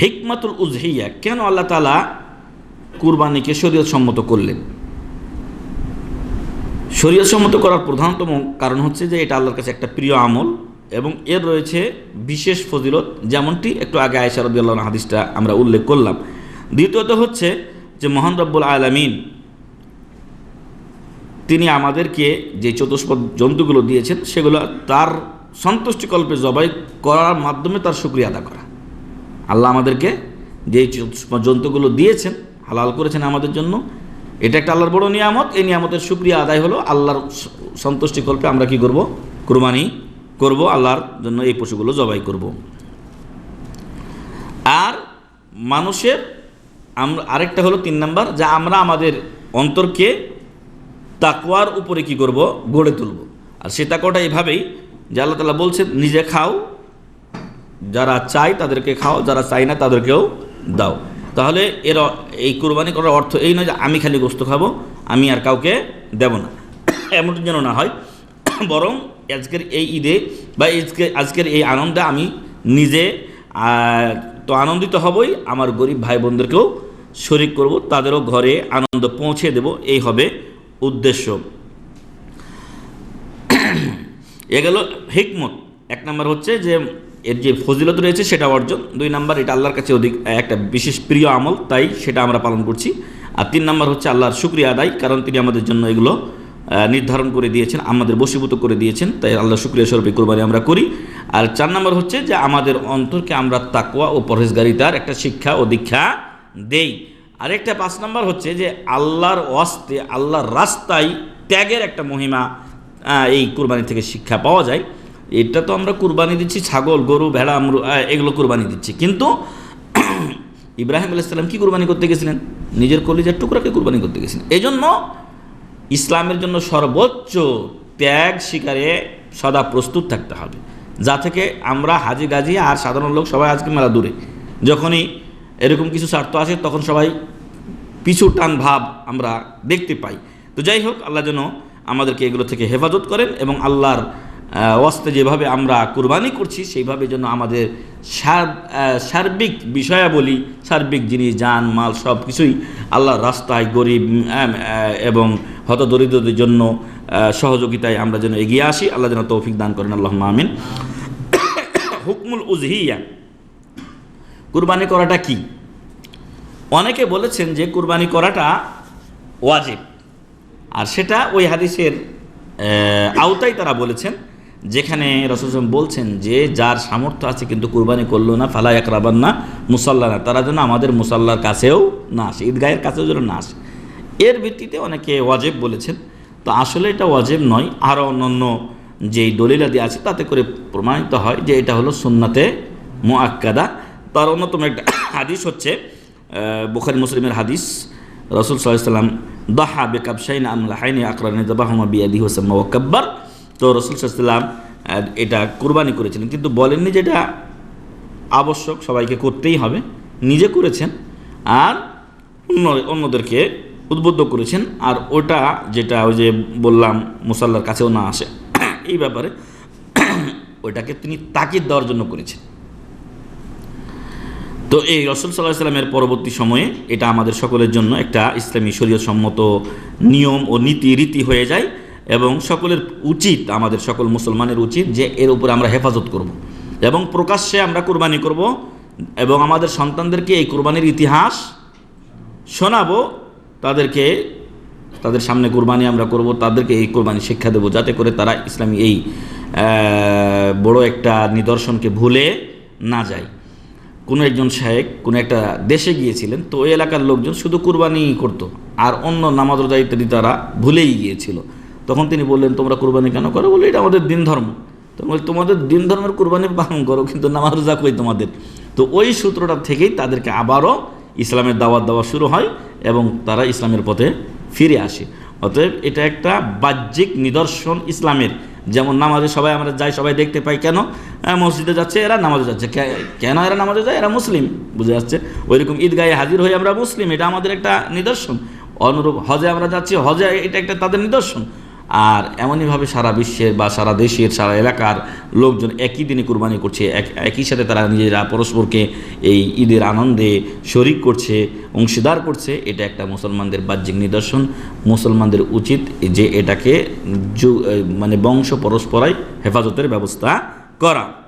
হিকমাতুল উজহিয়া, কেন আল্লাহ তালা কুরবানিকে শরীয়ত সম্মত করলেন? শরীয়ত সম্মত করার প্রধানতম কারণ হচ্ছে যে এটা আল্লাহর কাছে একটা প্রিয় আমল এবং এর রয়েছে বিশেষ ফজিলত, যেমনটি একটু আগে আয়সারদ্দাল্লাহ হাদিসটা আমরা উল্লেখ করলাম। দ্বিতীয়ত হচ্ছে যে মহান রব্বুল আলমিন তিনি আমাদেরকে যে চতুষ্পদ জন্তুগুলো দিয়েছেন, সেগুলো তার সন্তুষ্টিকল্পে জবাই করার মাধ্যমে তার শুক্রিয়া আদা করা। আল্লাহ আমাদেরকে যে জন্তুগুলো দিয়েছেন, হালাল করেছেন আমাদের জন্য, এটা একটা আল্লাহর বড় নিয়ামত। এই নিয়ামতের শুক্রিয়া আদায় হলো আল্লাহর স- সন্তুষ্টিকল্পে আমরা কি করব? কুরবানি করব, আল্লাহর জন্য এই পশুগুলো জবাই করব। আর মানুষের আমরা আরেকটা হলো তিন নাম্বার, যা আমরা আমাদের অন্তরকে তাকওয়ার উপরে কি করব? গড়ে তুলব। আর সে তাকওয়াটা এভাবেই যে আল্লাহ তালা বলছেন, নিজে খাও যারা চায় তাদেরকে খাও, যারা চায় না তাদেরকেও দাও। তাহলে এর এই কোরবানি করার অর্থ এই নয় যে আমি খালি গোস্ত খাব, আমি আর কাউকে দেব না। এমন যেন না হয়। বরং আজকের এই ঈদে বা আজকে, আজকের এই আনন্দে আমি নিজে তো আনন্দিত হবই, আমার গরিব ভাই বোনদেরকেও শরিক করব, তাদেরও ঘরে আনন্দ পৌঁছে দেব, এই হবে উদ্দেশ্য। এ গেল হিকমত। এক নম্বর হচ্ছে যে এর যে ফজিলত রয়েছে সেটা অর্জন। দুই নাম্বার, এটা আল্লাহর কাছে অধিক একটা বিশেষ প্রিয় আমল, তাই সেটা আমরা পালন করছি। আর তিন নাম্বার হচ্ছে আল্লাহর শুক্রিয়া আদায়, কারণ তিনি আমাদের জন্য এগুলো নির্ধারণ করে দিয়েছেন, আমাদের বশীভূত করে দিয়েছেন, তাই আল্লাহ শুক্রিয়া স্বরূপে কোরবানি আমরা করি। আর চার নাম্বার হচ্ছে যে আমাদের অন্তরকে আমরা তাকওয়া ও পরহেজগারিতার একটা শিক্ষা ও দীক্ষা দেই। আরেকটা পাঁচ নাম্বার হচ্ছে যে আল্লাহর ওয়াস্তে, আল্লাহর রাস্তায় ত্যাগের একটা মহিমা এই কুরবানি থেকে শিক্ষা পাওয়া যায়। এটা তো আমরা কুরবানি দিচ্ছি, ছাগল, গরু, ভেড়া, আমরু এগুলো কুরবানি দিচ্ছি। কিন্তু ইব্রাহিম আলাইসাল্লাম কি কুরবানি করতে গেছিলেন? নিজের কলিজার টুকরাকে কুরবানি করতে গেছিলেন। এই জন্য ইসলামের জন্য সর্বোচ্চ ত্যাগ, শিকারে সদা প্রস্তুত থাকতে হবে। যা থেকে আমরা হাজি গাজি আর সাধারণ লোক সবাই আজকে মেলা দূরে। যখনই এরকম কিছু স্বার্থ আসে, তখন সবাই পিছু টান ভাব আমরা দেখতে পাই। তো যাই হোক, আল্লাহ যেন আমাদেরকে এগুলো থেকে হেফাজত করেন এবং আল্লাহর ওয়াস্তে যেভাবে আমরা কুরবানি করছি, সেইভাবে যেন আমাদের সার্বিক বিষয়াবলী, সার্বিক জিনিস, যান, মাল সব কিছুই আল্লাহর রাস্তায় গরিব এবং হতদরিদ্রদের জন্য সহযোগিতায় আমরা যেন এগিয়ে আসি। আল্লাহ যেন তৌফিক দান করেন। আল্লাহ আমিন। হুকমুল উজহিয়া। কুরবানি করাটা কি? অনেকে বলেছেন যে কুরবানি করাটা ওয়াজিব। আর সেটা ওই হাদিসের আওতায় তারা বলেছেন যেখানে রসুল বলছেন যে যার সামর্থ্য আছে কিন্তু কুরবানি করল না, ফালা এক রাবান না মুসাল্লা না। তারা যেন আমাদের মুসাল্লার কাছেও না আসে, ঈদগাহের কাছেও যেন না আসে। এর ভিত্তিতে অনেকে ওয়াজেব বলেছেন। তো আসলে এটা ওয়াজেব নয় আরও অন্যান্য যেই দলিলাদি আছে তাতে করে প্রমাণিত হয় যে এটা হলো সুন্নাতে মোয়াক্কাদা তার অন্যতম একটা হাদিস হচ্ছে বুখারি মুসলিমের হাদিস, রসুল সাল্লাম দাহা বেকাব শাইন আমলা হাইনি আকরানি দাবাহমা বিয়াদি হোসেন ওয়াকাব্বার তো রসুল সাল্লাম এটা কুরবানি করেছিলেন। কিন্তু বলেননি যে এটা আবশ্যক, সবাইকে করতেই হবে। নিজে করেছেন আর অন্য, অন্যদেরকে উদ্বুদ্ধ করেছেন। আর ওটা যেটা ওই যে বললাম, মুসাল্লার কাছেও না আসে। এই ব্যাপারে ওইটাকে তিনি তাকিদ দেওয়ার জন্য করেছেন। তো এই রসুল সাল্লাহ সাল্লামের পরবর্তী সময়ে এটা আমাদের সকলের জন্য একটা ইসলামী শরীয় সম্মত নিয়ম ও নীতি রীতি হয়ে যায়। এবং সকলের উচিত, আমাদের সকল মুসলমানের উচিত, যে এর উপরে আমরা হেফাজত করব। এবং প্রকাশ্যে আমরা কোরবানি করব এবং আমাদের সন্তানদেরকে এই কোরবানির ইতিহাস শোনাবো, তাদেরকে, তাদের সামনে কোরবানি আমরা করব, তাদেরকে এই কোরবানি শিক্ষা দেবো, যাতে করে তারা ইসলামী এই বড় একটা নিদর্শনকে ভুলে না যায় কোনো একজন শায়েক, কোনো একটা দেশে গিয়েছিলেন, তো ওই এলাকার লোকজন শুধু কুরবানি করতো, আর অন্য নামাজ ইত্যাদি তারা ভুলেই গিয়েছিল তখন তিনি বললেন তোমরা কোরবানি কেন করো? বলে এটা আমাদের দিন ধর্ম। তো আমি বলি, তোমাদের দিন ধর্মের কোরবানি পালন করো কিন্তু নামাজ রোজা কই তোমাদের। তো ওই সূত্রটা থেকেই তাদেরকে আবারও ইসলামের দাওয়াত দেওয়া শুরু হয় এবং তারা ইসলামের পথে ফিরে আসে। অতএব এটা একটা বাহ্যিক নিদর্শন ইসলামের। যেমন নামাজে সবাই আমরা যাই সবাই দেখতে পাই কেন? মসজিদে যাচ্ছে এরা নামাজে যাচ্ছে। কেন এরা নামাজে যায়? এরা মুসলিম বুঝে যাচ্ছে ওইরকম ঈদগাহে হাজির হয়ে আমরা মুসলিম এটা আমাদের একটা নিদর্শন। অনুরূপ হজে আমরা যাচ্ছি হজে এটা একটা তাদের নিদর্শন। আর এমনইভাবে সারা বিশ্বের বা সারা দেশের, সারা এলাকার লোকজন একই দিনে কুরবানি করছে। এক একই সাথে তারা নিজেরা পরস্পরকে এই ঈদের আনন্দে শরিক করছে, অংশীদার করছে। এটা একটা মুসলমানদের বাহ্যিক নিদর্শন। মুসলমানদের উচিত যে এটাকে মানে বংশ পরস্পরাই হেফাজতের ব্যবস্থা করা।